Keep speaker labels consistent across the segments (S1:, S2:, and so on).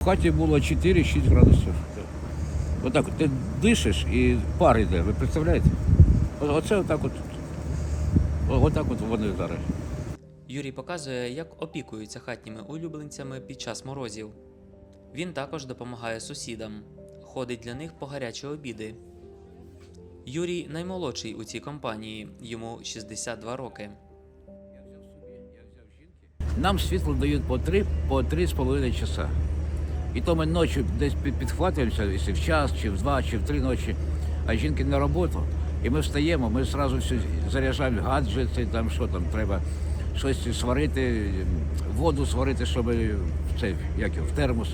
S1: В хаті було 4-6 градусів. Отак от ти дишиш і пар йде, ви представляєте? Оце отак от. Отак от вони зараз.
S2: Юрій показує, як опікуються хатніми улюбленцями під час морозів. Він також допомагає сусідам, ходить для них по гарячі обіди. Юрій наймолодший у цій компанії, йому 62 роки.
S1: Нам світло дають по 3, по 3,5 часа. І то ми ночі десь підхватуємося, якщо в час, чи в два, чи в три ночі, а жінки на роботу. І ми встаємо, ми одразу заряджаємо гаджети, там що там треба, щось сварити, воду сварити, щоб в як в термос.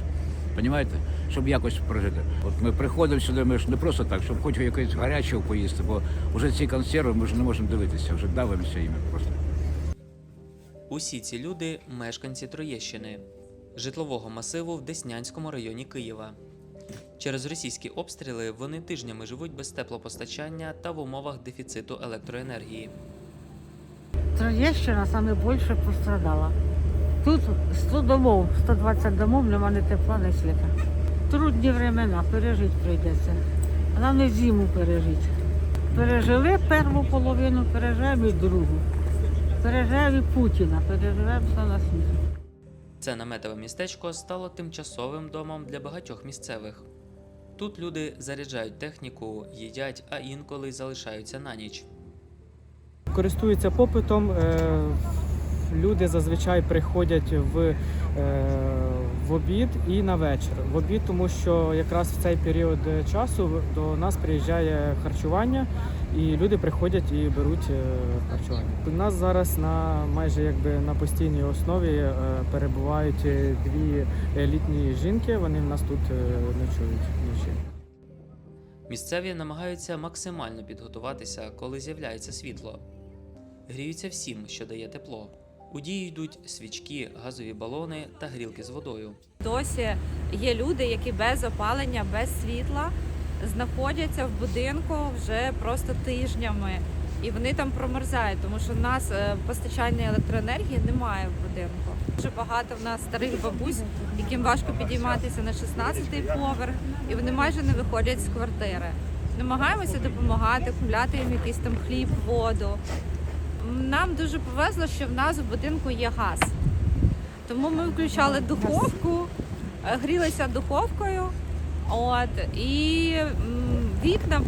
S1: Понімаєте? Щоб якось прожити. От ми приходимо сюди, ми ж не просто так, щоб хоч якось гарячого поїсти, бо вже ці консерви ми вже не можемо дивитися, вже давимося їми просто.
S2: Усі ці люди мешканці Троєщини, житлового масиву в Деснянському районі Києва. Через російські обстріли вони тижнями живуть без теплопостачання та в умовах дефіциту електроенергії.
S3: Троєщина саме більше пострадала. Тут 100 домов, 120 домов, нема ні тепла, ні світа. Трудні времена, пережити прийдеться. Нам не зиму пережити. Пережили першу половину, переживемо і другу. Переживемо і Путіна, переживемо все на світі.
S2: Це наметове містечко стало тимчасовим домом для багатьох місцевих. Тут люди заряджають техніку, їдять, а інколи залишаються на ніч.
S4: користуються попитом. е, Люди зазвичай приходять в, е, в обід і на вечір. В обід, тому що якраз в цей період часу до нас приїжджає харчування, і люди приходять і беруть е, харчування. У нас зараз на майже якби на постійній основі е, перебувають е, дві е, літні жінки. Вони в нас тут е, ночують вночі.
S2: Місцеві намагаються максимально підготуватися, коли з'являється світло. Гріються всім, що дає тепло. У дію йдуть свічки, газові балони та грілки з водою.
S5: Досі є люди, які без опалення, без світла знаходяться в будинку вже просто тижнями. І вони там промерзають, тому що в нас е, постачання електроенергії немає в будинку. Дуже багато в нас старих бабусь, яким важко підійматися на 16-й поверх, і вони майже не виходять з квартири. Намагаємося допомагати, купляти їм якийсь там хліб, воду. Нам дуже повезло, що в нас в будинку є газ. Тому ми включали духовку, е, грілися духовкою. От і вікна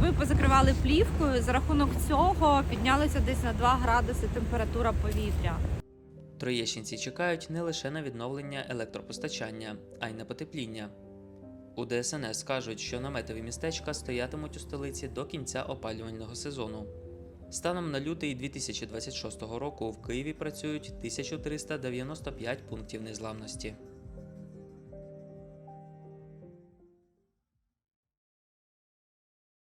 S5: ви, позакривали плівкою. За рахунок цього піднялися десь на 2 градуси температура повітря.
S2: Троєщинці чекають не лише на відновлення електропостачання, а й на потепління. У ДСНС кажуть, що наметові містечка стоятимуть у столиці до кінця опалювального сезону. Станом на лютий 2026 року в Києві працюють 1395 пунктів незламності.